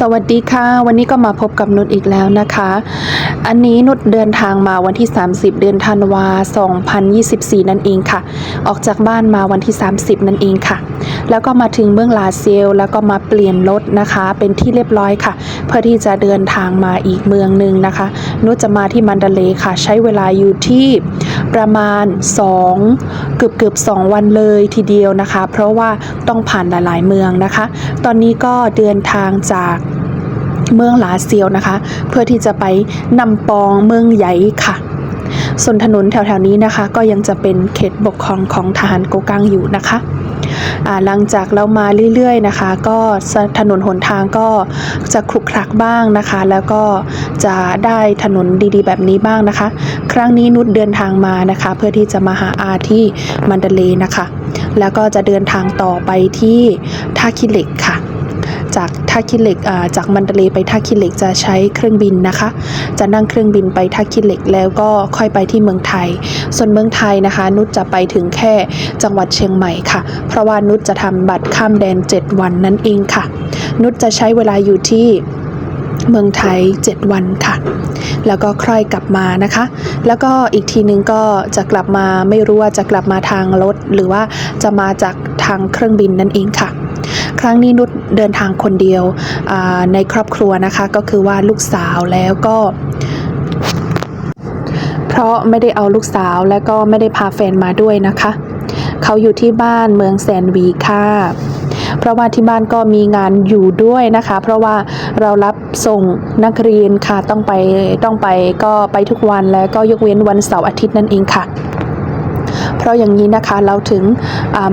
สวัสดีค่ะ วันนี้ก็มาพบกับนุชอีกแล้วนะคะ อันนี้นุชเดินทางมาวันที่ 30 เดือนธันวา2024 นั่นเองค่ะ ออกจากบ้านมาวันที่ 30 นั่นเองค่ะ แล้วก็มาถึงเมืองลาเซียวแล้วก็มาเปลี่ยนรถนะคะ เป็นที่เรียบร้อยค่ะ เพื่อที่จะเดินทางมาอีกเมืองหนึ่งนะคะนุชจะมาที่มันดาเลค่ะ ใช้เวลาอยู่ที่ประมาณ 2 เกือบเกือบ2วันเลยทีเดียวนะคะ เพราะว่าต้องผ่านหลาย ๆ เมืองนะคะ ตอนนี้ก็เดินทางจากเมืองลาเซียวนะคะ เพื่อที่จะไปนำปองเมืองใหญ่ค่ะส่วนถนนแถวๆนี้นะคะ ก็ยังจะเป็นเขตปกครองของทหารโกกังอยู่นะคะ หลังจากเรามาเรื่อยๆนะคะ ก็ถนนหนทางก็จะคลุกคลักบ้างนะคะ แล้วก็จะได้ถนนดีๆ แบบนี้บ้างนะคะ ครั้งนี้นุชเดินทางมานะคะ เพื่อที่จะมาหาอาที่มันเดเลนะคะ แล้วก็จะเดินทางต่อไปที่ท่าคิเหล็กค่ะ จากท่าขี้เหล็กจากมันเดเลไปท่าขี้เหล็กจะใช้เครื่องบินนะคะ จะนั่งเครื่องบินไปท่าขี้เหล็กแล้วก็ค่อยไปที่เมืองไทย ส่วนเมืองไทยนะคะ นุชจะไปถึงแค่จังหวัดเชียงใหม่ค่ะ เพราะว่านุชจะทำบัตรข้ามแดน 7 วันนั่นเองค่ะ นุชจะใช้เวลาอยู่ที่เมืองไทย 7 วันค่ะ แล้วก็ค่อยกลับมานะคะ แล้วก็อีกทีนึงก็จะกลับมาไม่รู้ว่าจะกลับมาทางรถ หรือว่าจะมาจากทางเครื่องบินนั่นเองค่ะ ครั้งนี้นุชเดินทางคนเดียวในครอบครัวนะคะก็คือว่าลูกสาวแล้วก็เพราะไม่ได้เอาลูกสาวและก็ไม่ได้พาแฟนมาด้วยนะคะ เขาอยู่ที่บ้านเมืองแสนวีค่ะเพราะว่าที่บ้านก็มีงานอยู่ด้วยนะคะ เพราะว่าเรารับส่งนักเรียนค่ะต้องไปต้องไปก็ไปทุกวันแล้วก็ยกเว้นวันเสาร์อาทิตย์นั่นเองค่ะ เพราะอย่างนี้นะคะเราถึง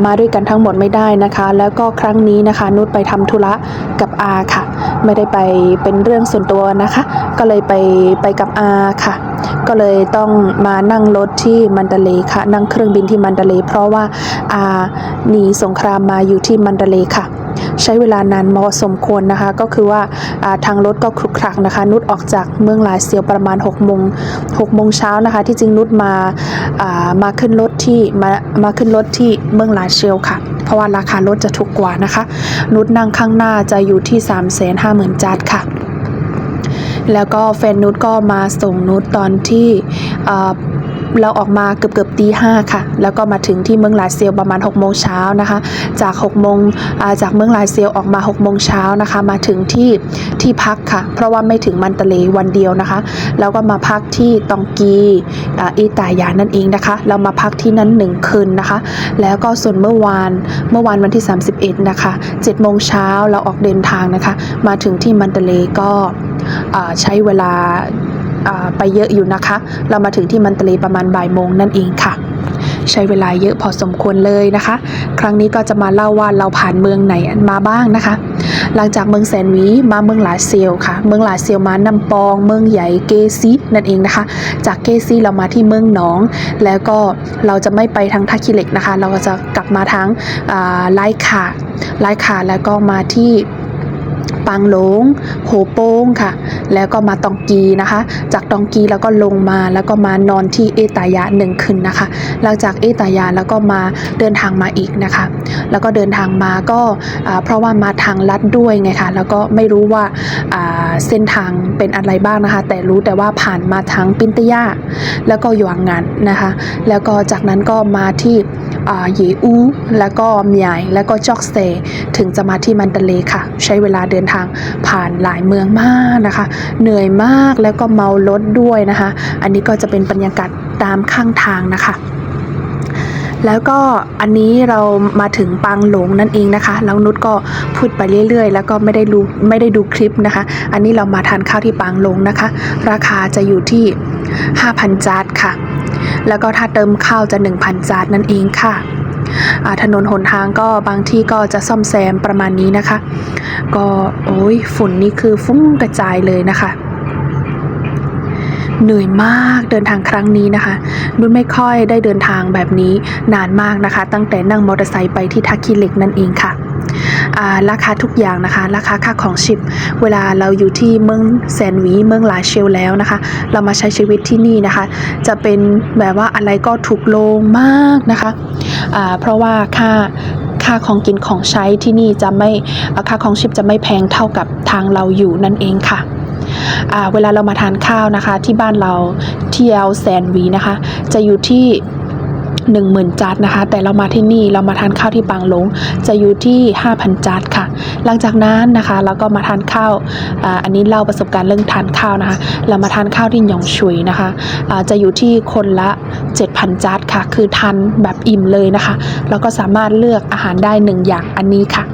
มาด้วยกันทั้งหมดไม่ได้นะคะ แล้วก็ครั้งนี้นะคะนุชไปทำธุระกับอาค่ะ ไม่ได้ไปเป็นเรื่องส่วนตัวนะคะ ก็เลยไปไปกับอาค่ะ ก็เลยต้องมานั่งรถที่มันดาเลค่ะ นั่งเครื่องบินที่มันดาเลเพราะว่าอาหนีสงครามมาอยู่ที่มันดาเลค่ะ ใช้เวลานานพอสมควรนะคะ ก็คือว่าทางรถก็คลุกคลักนะคะ นุชออกจากเมืองลายเซียวประมาณ6โมง6โมงเช้านะคะ ที่จริงนุชมามาขึ้นรถที่มามาขึ้นรถที่เมืองลายเซียวค่ะ เพราะว่าราคารถจะถูกกว่านะคะ นุชนั่งข้างหน้าจะอยู่ที่ 3 5 0 0 0 0 จาทค่ะแล้วก็แฟนนุชก็มาส่งนุชตอนที่ เราออกมาเกือบเกือบตีห้าค่ะ แล้วก็มาถึงที่เมืองลาเซียวประมาณ6โมงเช้านะคะ จาก6โมงจากเมืองลาเซียวออกมา6โมงเช้านะคะ มาถึงที่ที่พักค่ะ เพราะว่าไม่ถึงมันตะเลวันเดียวนะคะ แล้วก็มาพักที่ตองกีอีตายานั่นเองนะคะ เรามาพักที่นั้นหนึ่งคืนนะคะ แล้วก็ส่วนเมื่อวานเมื่อวานวันที่ 31 นะคะ7โมงเช้าเราออกเดินทางนะคะ มาถึงที่มันตะเลก็ใช้เวลา ไปเยอะอยู่นะคะ เรามาถึงที่มันตะเลประมาณบ่ายโมงนั่นเองค่ะ ใช้เวลาเยอะพอสมควรเลยนะคะ ครั้งนี้ก็จะมาเล่าว่าเราผ่านเมืองไหนมาบ้างนะคะ หลังจากเมืองแสนวีมาเมืองหลาเซียวค่ะ เมืองหลาเซียวมานำปอง เมืองใหญ่เกซีนั่นเองนะคะ จากเกซีเรามาที่เมืองหนอง แล้วก็เราจะไม่ไปทางท่าขี้เหล็กนะคะ เราก็จะกลับมาทางไล่ขาไล่ขาแล้วก็มาที่ ปางหลง โหโป้งค่ะ แล้วก็มาตองกีนะคะ จากตองกีแล้วก็ลงมาแล้วก็มานอนที่เอตายะหนึ่งคืนนะคะหลังจากเอตายะแล้วก็มาเดินทางมาอีกนะคะ แล้วก็เดินทางมาก็เพราะว่ามาทางลัดด้วยไงคะแล้วก็ไม่รู้ว่าเส้นทางเป็นอะไรบ้างนะคะ แต่รู้แต่ว่าผ่านมาทางปินตยาแล้วก็หยางงานนะคะ แล้วก็จากนั้นก็มาที่ เยอู แล้วก็เมียยแล้วก็จอกเซ ถึงจะมาที่มันเดเลค่ะ ใช้เวลาเดินทางผ่านหลายเมืองมากนะคะ เหนื่อยมากแล้วก็เมารถด้วยนะคะ อันนี้ก็จะเป็นบรรยากาศตามข้างทางนะคะแล้วก็อันนี้เรามาถึงปางหลงนั่นเองนะคะแล้วนุชก็พูดไปเรื่อยๆ แล้วก็ไม่ได้ดูไม่ได้ดูคลิปนะคะ อันนี้เรามาทานข้าวที่ปางหลงนะคะ ราคาจะอยู่ที่ 5,000 จาทค่ะ แล้วก็ถ้าเติมข้าวจะ 1,000 จาทนั่นเองค่ะถนนหนทางก็บางที่ก็จะซ่อมแซมประมาณนี้นะคะ ก็โอ้ยฝุ่นนี่คือฟุ้งกระจายเลยนะคะ เหนื่อยมากเดินทางครั้งนี้นะคะนุ่นไม่ค่อยได้เดินทางแบบนี้นานมากนะคะ ตั้งแต่นั่งมอเตอร์ไซค์ไปที่ทักคีเหล็กนั่นเองค่ะ ราคาทุกอย่างนะคะ ราคาค่าของชิป เวลาเราอยู่ที่เมืองแสนวีเมืองลาเชลแล้วนะคะ เรามาใช้ชีวิตที่นี่นะคะ จะเป็นแบบว่าอะไรก็ถูกลงมากนะคะเพราะว่าค่าค่าของกินของใช้ที่นี่จะไม่อ่าค่าของชีพจะไม่แพงเท่ากับทางเราอยู่นั่นเองค่ะเวลาเรามาทานข้าวนะคะ ที่บ้านเราที่เอลแซนวีนะคะ จะอยู่ที่ 10,000จัดนะคะ แต่เรามาที่นี่เรามาทานข้าวที่บางหลงจะอยู่ที่ 5,000จัดค่ะ หลังจากนั้นนะคะเราก็มาทานข้าวอันนี้เล่าประสบการณ์เรื่องทานข้าวนะคะ เรามาทานข้าวที่หยองชุยนะคะจะอยู่ที่คนละ 7,000จัดค่ะ คือทานแบบอิ่มเลยนะคะเราก็สามารถเลือกอาหารได้หนึ่งอย่างอันนี้ค่ะ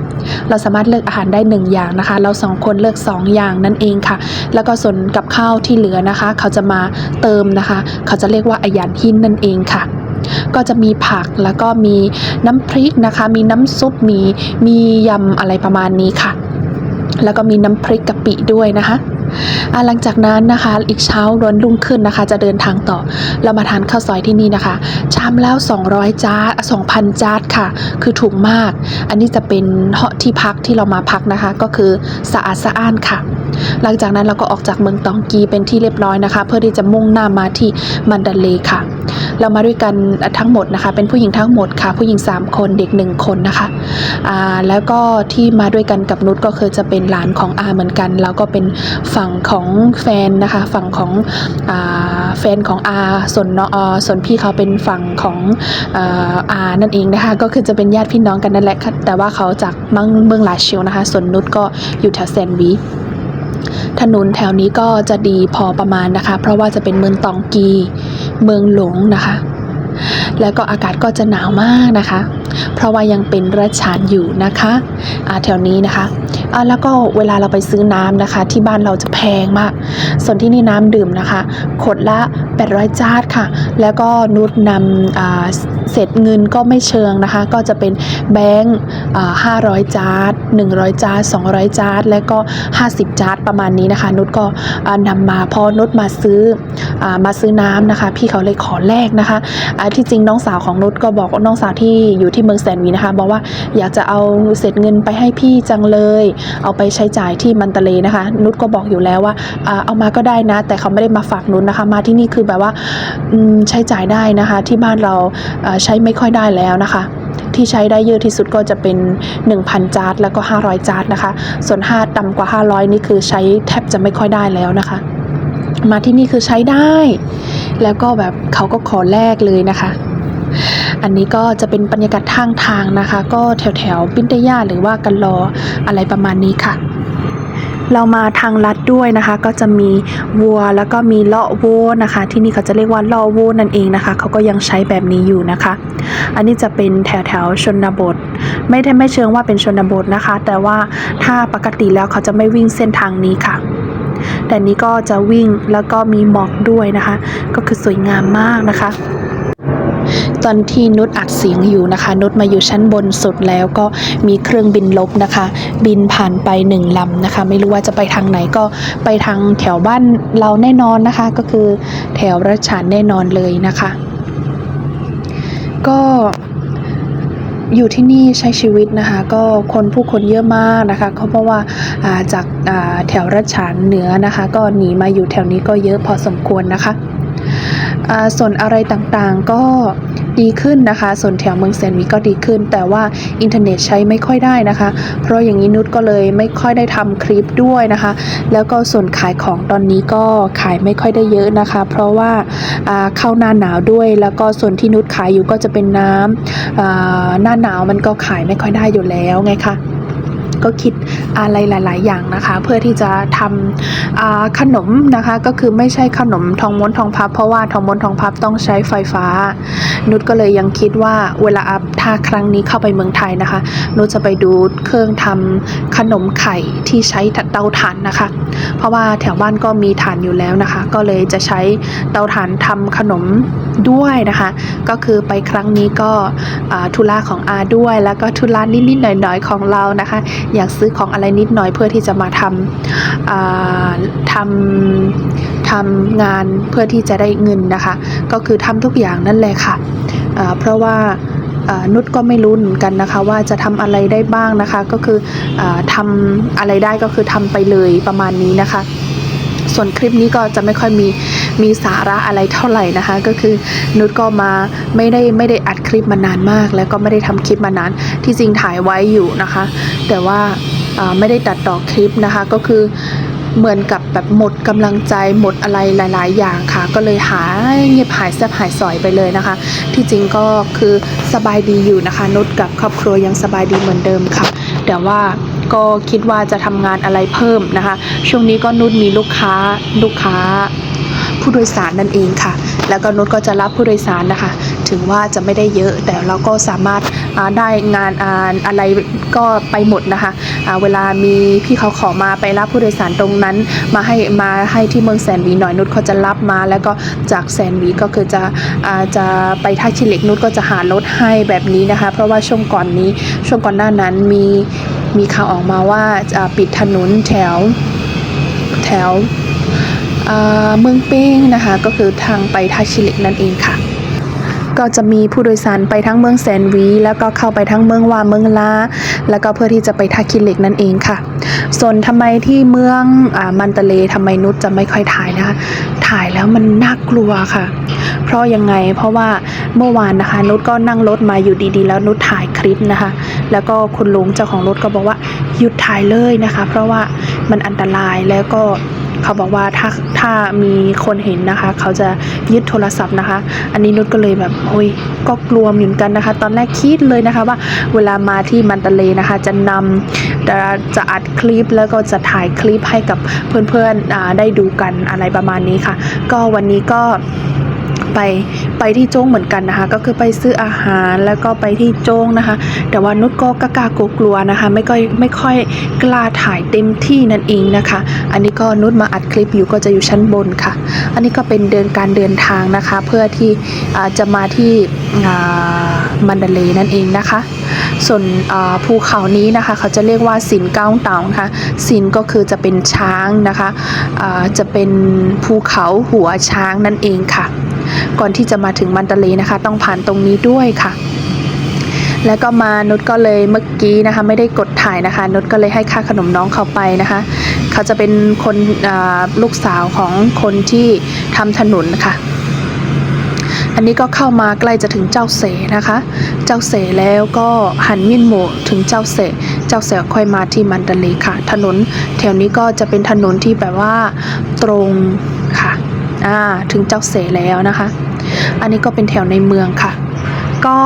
เราสามารถเลือกอาหารได้หนึ่งอย่างนะคะ เราสองคนเลือกสองอย่างนั่นเองค่ะ แล้วก็ส่วนกับข้าวที่เหลือนะคะ เขาจะมาเติมนะคะ เขาจะเรียกว่าอายันหินนั่นเองค่ะ ก็จะมีผักแล้วก็มีน้ำพริกนะคะ มีน้ำซุปมีมียำอะไรประมาณนี้ค่ะ แล้วก็มีน้ำพริกกะปิด้วยนะคะหลังจากนั้นนะคะอีกเช้าร้อนรุ่งขึ้นนะคะ จะเดินทางต่อ เรามาทานข้าวซอยที่นี่นะคะ ชามแล้ว 200 จาร์ด2,000 จาร์ดค่ะ คือถูกมาก อันนี้จะเป็นเหาะที่พักที่เรามาพักนะคะ ก็คือสะอาดสะอ้านค่ะ หลังจากนั้นเราก็ออกจากเมืองตองกีเป็นที่เรียบร้อยนะคะ เพื่อที่จะมุ่งหน้ามาที่มันดาเลค่ะ เรามาด้วยกันทั้งหมดนะคะ เป็นผู้หญิงทั้งหมดค่ะ ผู้หญิง 3 คนเด็ก 1 คนนะคะอ่าแล้วก็ที่มาด้วยกันกับนุชก็คือจะเป็นหลานของอาเหมือนกัน แล้วก็เป็นฝั่งของแฟนนะคะ ฝั่งของอาแฟนของอาส่วนน้องเอ่อส่วนพี่เขาเป็นฝั่งของอานั่นเองนะคะ ก็คือจะเป็นญาติพี่น้องกันนั่นแหละค่ะแต่ว่าเขาจากมืองเมืองลาชิวนะคะ ส่วนนุชก็อยู่แถวแซนวี ถนนแถวนี้ก็จะดีพอประมาณนะคะ เพราะว่าจะเป็นเมืองตองกี เมืองหลงนะคะ แล้วก็อากาศก็จะหนาวมากนะคะ เพราะว่ายังเป็นรัชานอยู่นะคะอาแถวนี้นะคะ อ่าแล้วก็เวลาเราไปซื้อน้ำนะคะ ที่บ้านเราจะแพงมาก ส่วนที่นี่น้ำดื่มนะคะขวดละ 800จาร์ดค่ะ แล้วก็นุชนำอ่าเศษเงินก็ไม่เชิงนะคะ ก็จะเป็นแบงค์อ่า500จาร์ด100จาร์ด200จาร์ดและก็50จาร์ดประมาณนี้นะคะ นุชก็อ่านำมาพอนุชมาซื้ออมาซื้อน้ำนะคะ พี่เขาเลยขอแลกนะคะที่จริงน้องสาวของนุชก็บอกว่าน้องสาวที่อยู่ที่เมืองแสนวีนะคะ บอกว่าอยากจะเอาเศษเงินไปให้พี่จังเลยเอาไปใช้จ่ายที่มันตะเลนะคะ นุชก็บอกอยู่แล้วว่าเอามาก็ได้นะ แต่เขาไม่ได้มาฝากนุชนะคะ มาที่นี่คือแบบว่าใช้จ่ายได้นะคะ ที่บ้านเราอ่าใช้ไม่ค่อยได้แล้วนะคะที่ใช้ได้เยอะที่สุดก็จะเป็น 1,000 จาร์ดแล้วก็ 500 จาร์ดนะคะ ส่วน 5 ต่ำกว่า 500 นี่คือใช้แทบจะไม่ค่อยได้แล้วนะคะ มาที่นี่คือใช้ได้ แล้วก็แบบเขาก็ขอแลกเลยนะคะ อันนี้ก็จะเป็นบรรยากาศทางทางนะคะ ก็แถวแถวปินเตย่าหรือว่ากันรออะไรประมาณนี้ค่ะ เรามาทางลัดด้วยนะคะ ก็จะมีวัวแล้วก็มีเลาะโวนะคะ ที่นี่เขาจะเรียกว่าเลาะโวนั่นเองนะคะเขาก็ยังใช้แบบนี้อยู่นะคะ อันนี้จะเป็นแถวแถวชนบท ไม่ได้ไม่เชิงว่าเป็นชนบทนะคะ แต่ว่าถ้าปกติแล้วเขาจะไม่วิ่งเส้นทางนี้ค่ะแต่นี้ก็จะวิ่งแล้วก็มีหมอกด้วยนะคะ ก็คือสวยงามมากนะคะ ตอนที่นุชอัดเสียงอยู่นะคะ นุชมาอยู่ชั้นบนสุดแล้วก็มีเครื่องบินลบนะคะ บินผ่านไปหนึ่งลำนะคะ ไม่รู้ว่าจะไปทางไหนก็ไปทางแถวบ้านเราแน่นอนนะคะ ก็คือแถวรัชฉานแน่นอนเลยนะคะ ก็อยู่ที่นี่ใช้ชีวิตนะคะ ก็คนผู้คนเยอะมากนะคะเขาเพราะว่าาจากาแถวรัชฉานเหนือนะคะ ก็หนีมาอยู่แถวนี้ก็เยอะพอสมควรนะคะ ส่วนอะไรต่างๆก็ดีขึ้นนะคะ ส่วนแถวเมืองแซนวีก็ดีขึ้น แต่ว่าอินเทอร์เน็ตใช้ไม่ค่อยได้นะคะ เพราะอย่างนี้นุชก็เลยไม่ค่อยได้ทำคลิปด้วยนะคะ แล้วก็ส่วนขายของตอนนี้ก็ขายไม่ค่อยได้เยอะนะคะ เพราะว่าเข้าหน้าหนาวด้วย แล้วก็ส่วนที่นุชขายอยู่ก็จะเป็นน้ำอ่าหน้าหนาวมันก็ขายไม่ค่อยได้อยู่แล้วไงคะ ก็คิดอะไรหลาย ๆ อย่างนะคะ เพื่อที่จะทำขนมนะคะ ก็คือไม่ใช่ขนมทองม้วนทองพับ เพราะว่าทองม้วนทองพับต้องใช้ไฟฟ้า นุชก็เลยยังคิดว่าเวลาอัพถ้าครั้งนี้เข้าไปเมืองไทยนะคะ นุชจะไปดูเครื่องทำขนมไข่ที่ใช้เตาถ่านนะคะ เพราะว่าแถวบ้านก็มีถ่านอยู่แล้วนะคะ ก็เลยจะใช้เตาถ่านทำขนมด้วยนะคะ ก็คือไปครั้งนี้ก็อ่าธุระของอาด้วย แล้วก็ธุระนิดๆหน่อยๆของเรานะคะอยากซื้อของอะไรนิดหน่อยเพื่อที่จะมาทำทำทำงานเพื่อที่จะได้เงินนะคะ ก็คือทำทุกอย่างนั่นแหละค่ะ เพราะว่านุชก็ไม่รู้เหมือนกันนะคะ ว่าจะทำอะไรได้บ้างนะคะ ก็คืออาทำอะไรได้ก็คือทำไปเลยประมาณนี้นะคะ ส่วนคลิปนี้ก็จะไม่ค่อยมีมีสาระอะไรเท่าไหร่นะคะ ก็คือนุชก็มาไม่ได้ไม่ได้อัดคลิปมานานมาก แล้วก็ไม่ได้ทำคลิปมานานที่จริงถ่ายไว้อยู่นะคะ แต่ว่าไม่ได้ตัดต่อคลิปนะคะก็คือเหมือนกับแบบหมดกำลังใจหมดอะไรหลาย ๆ อย่างค่ะ ก็เลยหายเงียบหายแซบหายสอยไปเลยนะคะ ที่จริงก็คือสบายดีอยู่นะคะนุชกับครอบครัวยังสบายดีเหมือนเดิมค่ะ แต่ว่า ก็คิดว่าจะทำงานอะไรเพิ่มนะคะ ช่วงนี้ก็นุชมีลูกค้าลูกค้าผู้โดยสารนั่นเองค่ะ แล้วก็นุชก็จะรับผู้โดยสารนะคะ ถึงว่าจะไม่ได้เยอะ แต่เราก็สามารถได้งานอะไรก็ไปหมดนะคะเวลามีพี่เขาขอมาไปรับผู้โดยสารตรงนั้น มาให้มาให้ที่เมืองแสนวีหน่อยนุชเขาจะรับมา แล้วก็จากแสนวีก็คือจะอจะไปท่าชิเหล็กนุชก็จะหารถให้แบบนี้นะคะ เพราะว่าช่วงก่อนนี้ช่วงก่อนหน้านั้นมี มีข่าวออกมาว่าจะปิดถนนแถวแถวเมืองเป้งนะคะ ก็คือทางไปทาชิเล็กนั่นเองค่ะ ก็จะมีผู้โดยสารไปทั้งเมืองแสนวี แล้วก็เข้าไปทั้งเมืองวาเมืองลาแล้วก็เพื่อที่จะไปทาคิเล็กนั่นเองค่ะ ส่วนทำไมที่เมืองอมันตะเลทำไมนุชจะไม่ค่อยถ่ายนะคะถ่ายแล้วมันน่ากลัวค่ะ เพราะยังไงเพราะว่าเมื่อวานนะคะ นุชก็นั่งรถมาอยู่ดีๆ แล้วนุชถ่ายคลิปนะคะ แล้วก็คุณลุงเจ้าของรถก็บอกว่าหยุดถ่ายเลยนะคะ เพราะว่ามันอันตรายแล้วก็เขาบอกว่าถ้าถ้ามีคนเห็นนะคะ เขาจะยึดโทรศัพท์นะคะ อันนี้นุชก็เลยแบบโอ้ยก็กลัวเหมือนกันนะคะ ตอนแรกคิดเลยนะคะว่าเวลามาที่มันตะเลนะคะ จะนำจะจะอัดคลิปแล้วก็จะถ่ายคลิปให้กับเพื่อนๆได้ดูกันอะไรประมาณนี้ค่ะก็วันนี้ก็ไปไปที่โจ้งเหมือนกันนะคะ ก็คือไปซื้ออาหารแล้วก็ไปที่โจ้งนะคะ แต่ว่านุชก็กล้ากลัวกลัวนะคะ ไม่ค่อยไม่ค่อยกล้าถ่ายเต็มที่นั่นเองนะคะ อันนี้ก็นุชมาอัดคลิปอยู่ก็จะอยู่ชั้นบนค่ะ อันนี้ก็เป็นเดินการเดินทางนะคะ เพื่อที่จะมาที่อ่า มันดาเลนั่นเองนะคะ ส่วนภูเขานี้นะคะ เขาจะเรียกว่าสินเก้าเต่านะคะสินก็คือจะเป็นช้างนะคะจะเป็นภูเขาหัวช้างนั่นเองค่ะ ก่อนที่จะมาถึงมันตะเลนะคะ ต้องผ่านตรงนี้ด้วยค่ะแล้วก็มานุชก็เลยเมื่อกี้นะคะ ไม่ได้กดถ่ายนะคะ นุชก็เลยให้ค่าขนมน้องเขาไปนะคะ เขาจะเป็นคนลูกสาวของคนที่ทำถนนค่ะ อันนี้ก็เข้ามาใกล้จะถึงเจ้าเสนะคะ เจ้าเสแล้วก็หันมินโมถึงเจ้าเสเจ้าเสค่อยมาที่มันดาเลค่ะ ถนนแถวนี้ก็จะเป็นถนนที่แบบว่าตรงค่ะอ่าถึงเจ้าเสแล้วนะคะ อันนี้ก็เป็นแถวในเมืองค่ะ ก็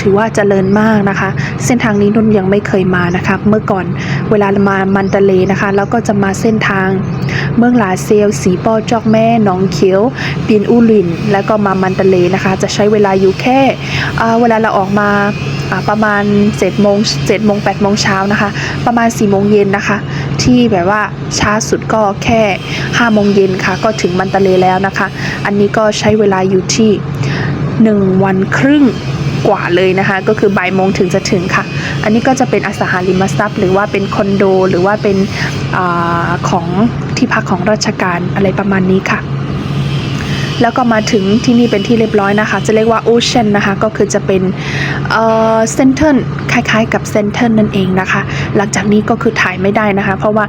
ถือว่าเจริญมากนะคะ เส้นทางนี้นุ่นยังไม่เคยมานะคะ เมื่อก่อน เวลามามันตะเลนะคะแล้วก็จะมาเส้นทาง เมืองหลาเซลสีปอจอกแม่หนองเขียวปีนอูลิน แล้วก็มามันตะเลนะคะ จะใช้เวลาอยู่แค่เวลาเราออกมาอ่าประมาณ7จ็ดโมงเจ็ดโมงแปดโมงเช้านะคะ ประมาณ4ี่โมงเย็นนะคะ ที่แบบว่าช้าสุดก็แค่5้าโมงเย็นค่ะ ก็ถึงมันตะเลแล้วนะคะ อันนี้ก็ใช้เวลาอยู่ที่ 1 วันครึ่ง กว่าเลยนะคะ ก็คือบ่ายโมงถึงจะถึงค่ะ อันนี้ก็จะเป็นอสังหาริมทรัพย์ หรือว่าเป็นคอนโด หรือว่าเป็นอของที่พักของราชการอะไรประมาณนี้ค่ะ แล้วก็มาถึงที่นี่เป็นที่เรียบร้อยนะคะ จะเรียกว่าโอเชียนนะคะ ก็คือจะเป็นเซนเทอร์คล้ายๆ กับเซนเทอร์นั่นเองนะคะ หลังจากนี้ก็คือถ่ายไม่ได้นะคะ เพราะว่า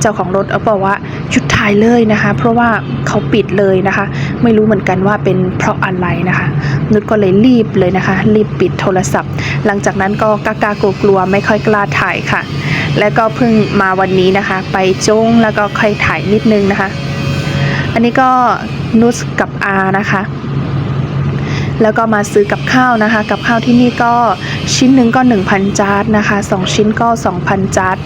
เจ้าของรถเอาบอกว่าหยุดถ่ายเลยนะคะ เพราะว่าเขาปิดเลยนะคะ ไม่รู้เหมือนกันว่าเป็นเพราะอะไรนะคะ นุชก็เลยรีบเลยนะคะ รีบปิดโทรศัพท์ หลังจากนั้นก็กล้ากลัวไม่ค่อยกล้าถ่ายค่ะ แล้วก็เพิ่งมาวันนี้นะคะ ไปจ้งแล้วก็ค่อยถ่ายนิดนึงนะคะ อันนี้ก็ นุชกับอานะคะ แล้วก็มาซื้อกับข้าวนะคะ กับข้าวที่นี่ก็ชิ้นหนึ่งก็ 1,000 จาร์ดนะคะ 2 ชิ้นก็ 2,000 จาร์ด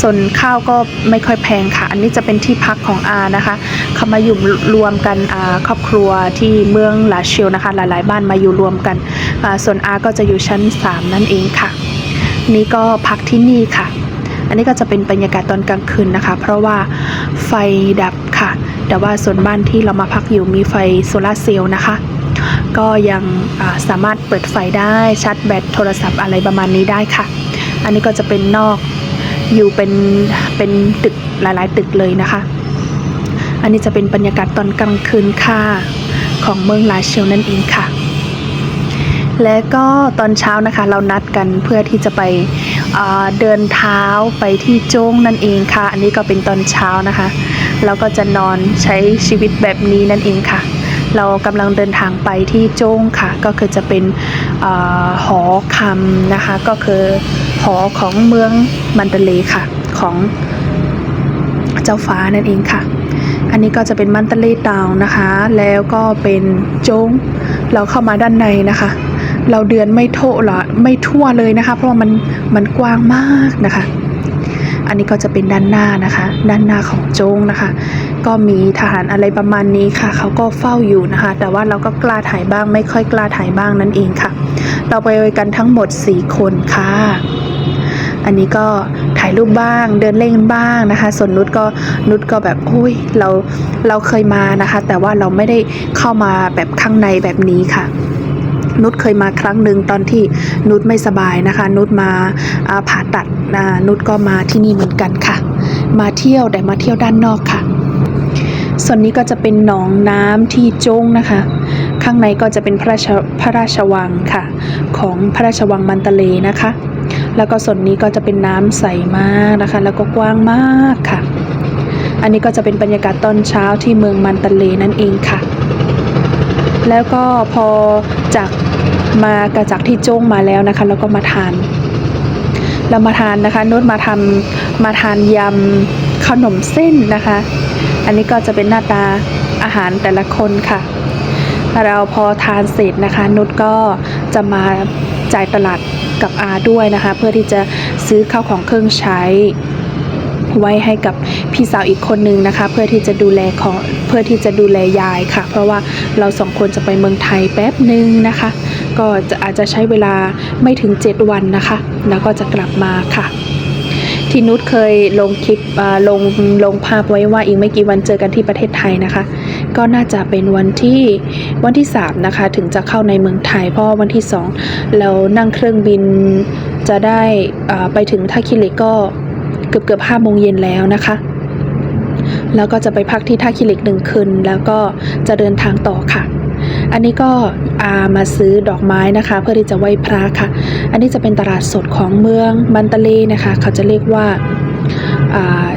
ส่วนข้าวก็ไม่ค่อยแพงค่ะ อันนี้จะเป็นที่พักของอานะคะเขามาอยู่รวมกันอาครอบครัวที่เมืองลาเชลนะคะ หลายๆ บ้านมาอยู่รวมกัน ส่วนอาก็จะอยู่ชั้น 3 นั่นเองค่ะ นี่ก็พักที่นี่ค่ะ อันนี้ก็จะเป็นบรรยากาศตอนกลางคืนนะคะ เพราะว่าไฟดับค่ะ แต่ว่าส่วนบ้านที่เรามาพักอยู่มีไฟโซลาเซลล์นะคะ ก็ยังสามารถเปิดไฟได้ชาร์จแบตโทรศัพท์อะไรประมาณนี้ได้ค่ะ อันนี้ก็จะเป็นนอกอยู่เป็นเป็นตึกหลาย ๆ ตึกเลยนะคะ อันนี้จะเป็นบรรยากาศตอนกลางคืนค่ะของเมืองลาเชลนั่นเองค่ะ และก็ตอนเช้านะคะเรานัดกันเพื่อที่จะไปเดินเท้าไปที่โจ้งนั่นเองค่ะ อันนี้ก็เป็นตอนเช้านะคะ เราก็จะนอนใช้ชีวิตแบบนี้นั่นเองค่ะ เรากำลังเดินทางไปที่โจ้งค่ะ ก็คือจะเป็นอหอคำนะคะ ก็คือหอของเมืองมันเตเลค่ะของเจ้าฟ้านั่นเองค่ะ อันนี้ก็จะเป็นมันเตเลตาวนะคะ แล้วก็เป็นโจงเราเข้ามาด้านในนะคะ เราเดือนไม่โทละไม่ทั่วเลยนะคะ เพราะว่ามันมันกว้างมากนะคะ อันนี้ก็จะเป็นด้านหน้านะคะ ด้านหน้าของโจงนะคะ ก็มีทหารอะไรประมาณนี้ค่ะ เขาก็เฝ้าอยู่นะคะ แต่ว่าเราก็กล้าถ่ายบ้าง ไม่ค่อยกล้าถ่ายบ้างนั่นเองค่ะ เราไปกันทั้งหมด 4 คนค่ะ อันนี้ก็ถ่ายรูปบ้างเดินเล่นบ้างนะคะ ส่วนนุชก็นุชก็แบบอุ้ยเราเราเคยมานะคะ แต่ว่าเราไม่ได้เข้ามาแบบข้างในแบบนี้ค่ะ นุชเคยมาครั้งหนึ่งตอนที่นุชไม่สบายนะคะ นุชมาผ่าตัดนุชก็มาที่นี่เหมือนกันค่ะ มาเที่ยวแต่มาเที่ยวด้านนอกค่ะ ส่วนนี้ก็จะเป็นหนองน้ำที่จงนะคะ ข้างในก็จะเป็นพระราชพระราชวังค่ะ ของพระราชวังมันตะเลนะคะ แล้วก็ส่วนนี้ก็จะเป็นน้ำใสมากนะคะ แล้วก็กว้างมากค่ะ อันนี้ก็จะเป็นบรรยากาศตอนเช้าที่เมืองมันตะเลนั่นเองค่ะ แล้วก็พอจากมากระจากที่จ้งมาแล้วนะคะ แล้วก็มาทาน เรามาทานนะคะนุชมาทำมาทานยำขนมเส้นนะคะ อันนี้ก็จะเป็นหน้าตาอาหารแต่ละคนค่ะ เราพอทานเสร็จนะคะ นุชก็จะมาจ่ายตลาดกับอาด้วยนะคะ เพื่อที่จะซื้อข้าวของเครื่องใช้ไว้ให้กับพี่สาวอีกคนนึงนะคะ เพื่อที่จะดูแลของ พื่อที่จะดูแลยายค่ะ เพราะว่าเราสองคนจะไปเมืองไทยแป๊บหนึ่งนะคะ ก็จะอาจจะใช้เวลาไม่ถึง 7 วันนะคะ แล้วก็จะกลับมาค่ะที่นุชเคยลงคลิปลงลงภาพไว้ว่าอีกไม่กี่วันเจอกันที่ประเทศไทยนะคะ ก็น่าจะเป็นวันที่วันที่ 3 นะคะ ถึงจะเข้าในเมืองไทย เพราะวันที่ 2 เรานั่งเครื่องบินจะได้ไปถึงท่าคิเหลกก็เกือบเกือบห้าโมงเย็นแล้วนะคะ แล้วก็จะไปพักที่ท่าคิเหล็กหนึ่งคืนแล้วก็จะเดินทางต่อค่ะ อันนี้ก็อามาซื้อดอกไม้นะคะ เพื่อที่จะไหว้พระค่ะ อันนี้จะเป็นตลาดสดของเมืองมันตะเลนะคะ เขาจะเรียกว่า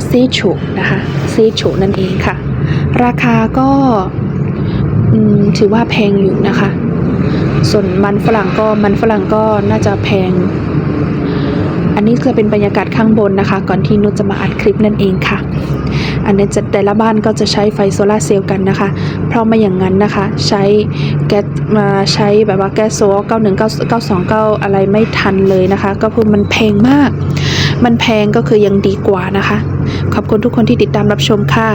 ซีฉุนะคะซีฉุนั่นเองค่ะ ราคาก็ถือว่าแพงอยู่นะคะ ส่วนมันฝรั่งก็มันฝรั่งก็น่าจะแพง อันนี้คือเป็นบรรยากาศข้างบนนะคะ ก่อนที่นุชจะมาอัดคลิปนั่นเองค่ะ อันนี้จะแต่ละบ้านก็จะใช้ไฟโซลาเซลล์กันนะคะ เพราะไม่อย่างนั้นนะคะ ใช้แก๊สมาใช้แบบว่าแก๊สโซล91 929อะไรไม่ทันเลยนะคะ ก็คือมันแพงมาก มันแพงก็คือยังดีกว่านะคะ ขอบคุณทุกคนที่ติดตามรับชมค่ะ